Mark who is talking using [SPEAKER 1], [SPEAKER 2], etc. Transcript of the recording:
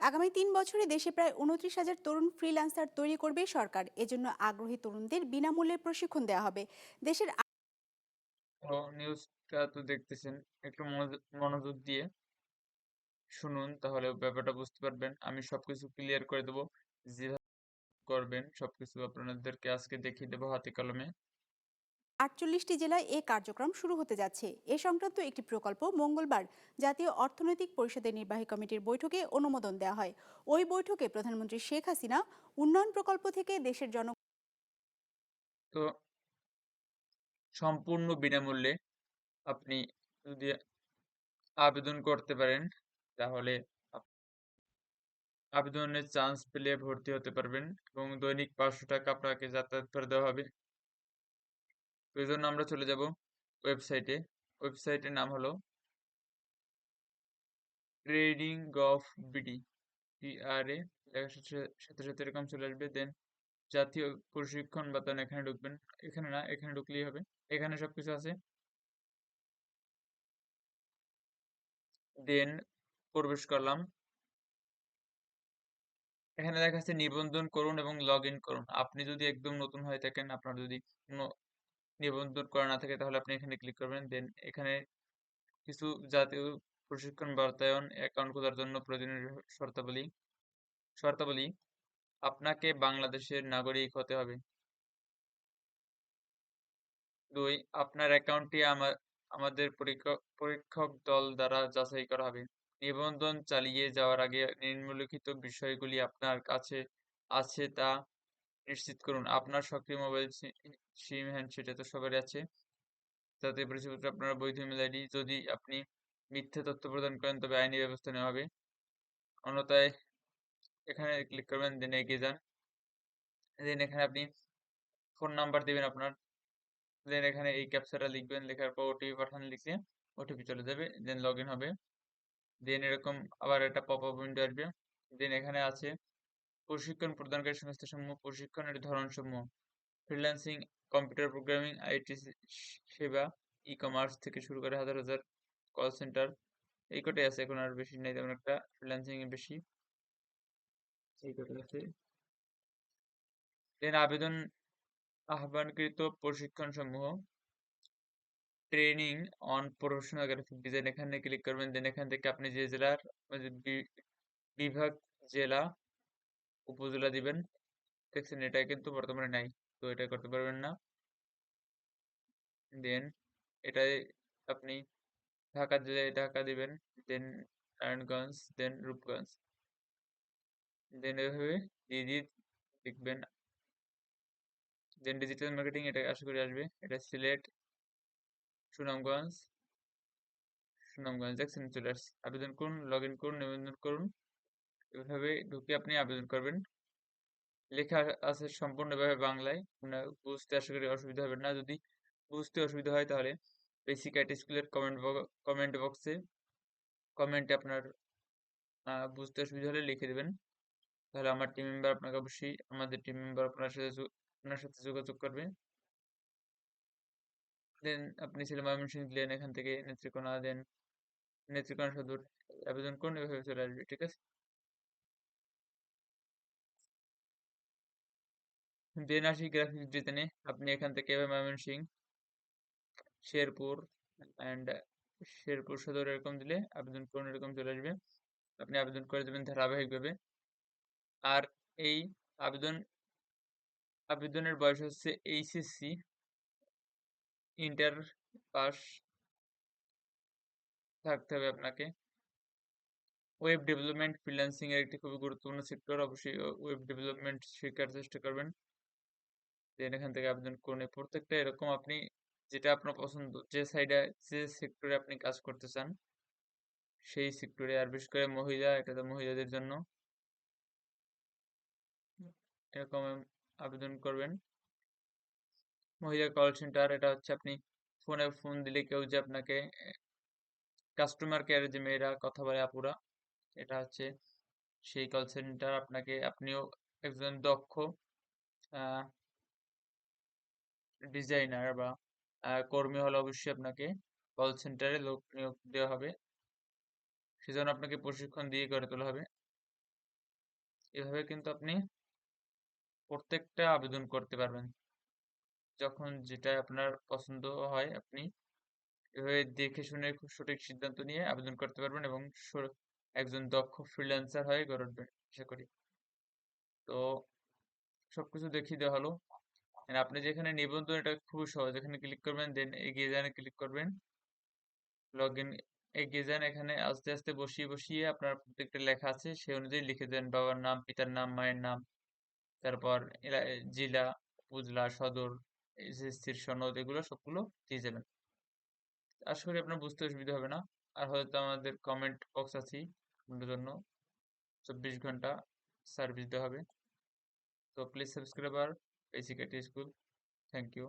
[SPEAKER 1] আগামী তিন বছরে দেশে প্রায় উনত্রিশ হাজার তরুণ ফ্রিল্যান্সার তৈরি করবে সরকার। এজন্য আগ্রহী তরুণদের বিনামূল্যে প্রশিক্ষণ দেওয়া হবে। দেশের
[SPEAKER 2] নিউজটা তো দেখতেছেন, একটু মনোযোগ দিয়ে শুনুন, তাহলে ব্যাপারটা বুঝতে পারবেন। আমি সবকিছু ক্লিয়ার করে দেবো। যেভাবে করবেন, সবকিছু আপনাদেরকে আজকে দেখিয়ে দেবো হাতে কলমে
[SPEAKER 1] আটচল্লিশটি জেলায় এ কার্যক্রম শুরু হতে যাচ্ছে। এ সংক্রান্ত একটি প্রকল্প মঙ্গলবার জাতীয় অর্থনৈতিক পরিষদের নির্বাহী কমিটির বৈঠকে অনুমোদন দেওয়া হয়। ওই বৈঠকে প্রধানমন্ত্রী শেখ হাসিনা উন্নয়ন প্রকল্প থেকে দেশের জন
[SPEAKER 2] তো সম্পূর্ণ বিনামূল্যে আপনি যদি আবেদন করতে পারেন, তাহলে আবেদনের চান্স পেলে ভর্তি হতে পারবেন এবং দৈনিক পাঁচশো টাকা আপনাকে যাতায়াত করে দেওয়া হবে। তো এই জন্য আমরা চলে যাব ওয়েবসাইটে ওয়েবসাইটের নাম হলো ট্রেডিং গভ বিডি টিআরএ সাথে সাথে এরকম চলে আসবে। দেন জাতীয় প্রশিক্ষণ বাতায়ন এখানে ঢুকবেন। এখানে না, এখানে ঢুকলেই হবে। এখানে সবকিছু আছে। দেন প্রবেশ করলাম। এখানে দেখা যাচ্ছে নিবন্ধন করুন এবং লগ ইন করুন। আপনি যদি একদম নতুন হয়ে থাকেন, আপনার যদি কোনো নিবন্ধন করা না থাকে, তাহলে আপনি এখানে ক্লিক করবেন। দেন এখানে কিছু জাতীয় প্রশিক্ষণ বাতায়ন অ্যাকাউন্ট খোলার জন্য প্রয়োজনীয় শর্তাবলী শর্তাবলী, আপনাকে বাংলাদেশের নাগরিক হতে হবে। দুই, আপনার অ্যাকাউন্টটি আমার আমাদের পরীক্ষক দল দ্বারা যাচাই করা হবে। নিবন্ধন চালিয়ে যাওয়ার আগে নিম্নলিখিত বিষয়গুলি আপনার কাছে আছে তা নিশ্চিত করুন, আপনার সক্রিয় মোবাইল সিম হ্যান্ডসেট তো সবারই আছে। যাতে পরিচয়পত্র আপনার বৈধ ইমেল আইডি যদি আপনি মিথ্যা তথ্য প্রদান করেন, তবে আইনি ব্যবস্থা নেওয়া হবে। অন্যথায় এখানে ক্লিক করবেন দেন এগিয়ে যান। দেন এখানে আপনি ফোন নাম্বার দিবেন আপনার। দেন এখানে এই ক্যাপচাটা লিখবেন, লেখার পর ওটিপি পাঠান, লিখে ওটিপি চলে যাবে দেন লগ ইন হবে। দেন এরকম আবার একটা পপ আপ উইন্ডো আসবে। দেন এখানে আছে প্রশিক্ষণ প্রদানকারী সংস্থাসমূহ প্রশিক্ষণের ধরনসমূহ। ফ্রিল্যান্সিং কম্পিউটার প্রোগ্রামিং আইটি সেবা ই কমার্স থেকে শুরু করে হাজার হাজার কল সেন্টার এই কটাই আছে। এখন আর বেশি নেই, তেমন একটা ফ্রিল্যান্সিং এ বেশি। এই কটাই আছে। দেন আবেদন আহ্বানকৃত প্রশিক্ষণ সমূহ training on professional graphic design এখানে ক্লিক করবেন। দেন এখান থেকে আপনি যে জেলার মানে বিভাগ, জেলা উপজেলা দিবেন। দেখছেন এটা কিন্তু বর্তমানে নাই, তো এটা করতে পারবেন না। দেন এটাই আপনি ঢাকা জেলায় ঢাকা দিবেন, দেন নারায়ণগঞ্জ, দেন রূপগঞ্জ। দেন এভাবে দিয়ে দিয়ে লিখবেন দেন ডিজিটাল মার্কেটিং এটা আশা করি আসবে। এটা সিলেট, সুনামগঞ্জ সুনামগঞ্জ, দেখছেন চলে আসছে। আবেদন করুন লগ ইন করুন, নিবন্ধন করুন। এভাবে ঢুকে আপনি আবেদন করবেন। লেখা আছে সম্পূর্ণভাবে বাংলায়। আপনার বুঝতে আশা করি অসুবিধা হবে না। যদি বুঝতে অসুবিধা হয় তাহলে বেসিক আইটি স্কুলের কমেন্ট কমেন্ট বক্সে কমেন্টে আপনার বুঝতে অসুবিধা হলে লিখে দেবেন। তাহলে আমার টিম মেম্বার আপনাকে অবশ্যই, আমাদের টিম মেম্বার আপনার সাথে আপনার সাথে যোগাযোগ করবে। দেন আপনি ছেলে ময়মনসিংহ দিলেন, এখান থেকে নেত্রকোনা দেন, নেত্রকোনা সদর, আবেদন করুন, এভাবে চলে আসবে, ঠিক আছে? দেন আসি গ্রাফিক্স ডিজাইনে আপনি এখান থেকে ময়মনসিংহ, শেরপুর অ্যান্ড শেরপুর সদর এরকম দিলে আবেদন করুন, এরকম চলে আসবে। আপনি আবেদন করে দেবেন ধারাবাহিকভাবে। আর এই আবেদন, আবেদনের বয়স হচ্ছে এইচএসসি, ইন্টার পাস থাকতে হবে আপনাকে। ওয়েব ডেভেলপমেন্ট ফ্রিল্যান্সিং এর একটি খুবই গুরুত্বপূর্ণ সেক্টর। অবশ্যই ওয়েব ডেভেলপমেন্ট শেখার চেষ্টা করবেন। দেন এখান থেকে আবেদন করুন প্রত্যেকটা এরকম আপনি যেটা আপনার পছন্দ, যে সাইডে যে সেক্টরে আপনি কাজ করতে চান, সেই সেক্টরে আর বিশেষ করে মহিলা এটা তো মহিলাদের জন্য। এরকম আবেদন করবেন। মহিলা কল সেন্টার এটা হচ্ছে আপনি ফোনে ফোন দিলে কেউ যে আপনাকে কাস্টমার কেয়ারের যে মেয়েরা কথা বলে আপুরা, এটা হচ্ছে সেই কল সেন্টার আপনাকে, আপনিও একজন দক্ষ ডিজাইনার বা কর্মী হলে অবশ্যই আপনাকে কল সেন্টারে লোক নিয়োগ দেওয়া হবে। সেজন্য আপনাকে প্রশিক্ষণ দিয়ে গড়ে তোলা হবে। এভাবে কিন্তু আপনি প্রত্যেকটা আবেদন করতে পারবেন। যখন যেটা আপনার পছন্দ হয় আপনি এভাবে দেখে শুনে খুব সঠিক সিদ্ধান্ত নিয়ে আবেদন করতে পারবেন এবং একজন দক্ষ ফ্রিল্যান্সার হয়ে গড়ে উঠবেন, আশা করি। তো সবকিছু দেখিয়ে দেওয়া হলো। আপনি যেখানে নিবন্ধন এটা খুবই সহজ। এখানে ক্লিক করবেন দেন এগিয়ে যান ক্লিক করবেন। লগ ইন এগিয়ে যান, এখানে আস্তে আস্তে বসিয়ে বসিয়ে আপনার প্রত্যেকটা লেখা আছে, সেই অনুযায়ী লিখে দেন বাবার নাম, পিতার নাম, মায়ের নাম, তারপর জেলা, উপজেলা, সদর, এসএসসির সনদ, এগুলো সবগুলো দিয়ে যাবেন। আশা করি আপনার বুঝতে অসুবিধা হবে না। আর হয়তো আমাদের কমেন্ট বক্স আছেই আপনার জন্য। চব্বিশ ঘণ্টা সার্ভিস দেওয়া হবে। তো প্লিজ সাবস্ক্রাইব আর বেসিক স্কুল থ্যাংক ইউ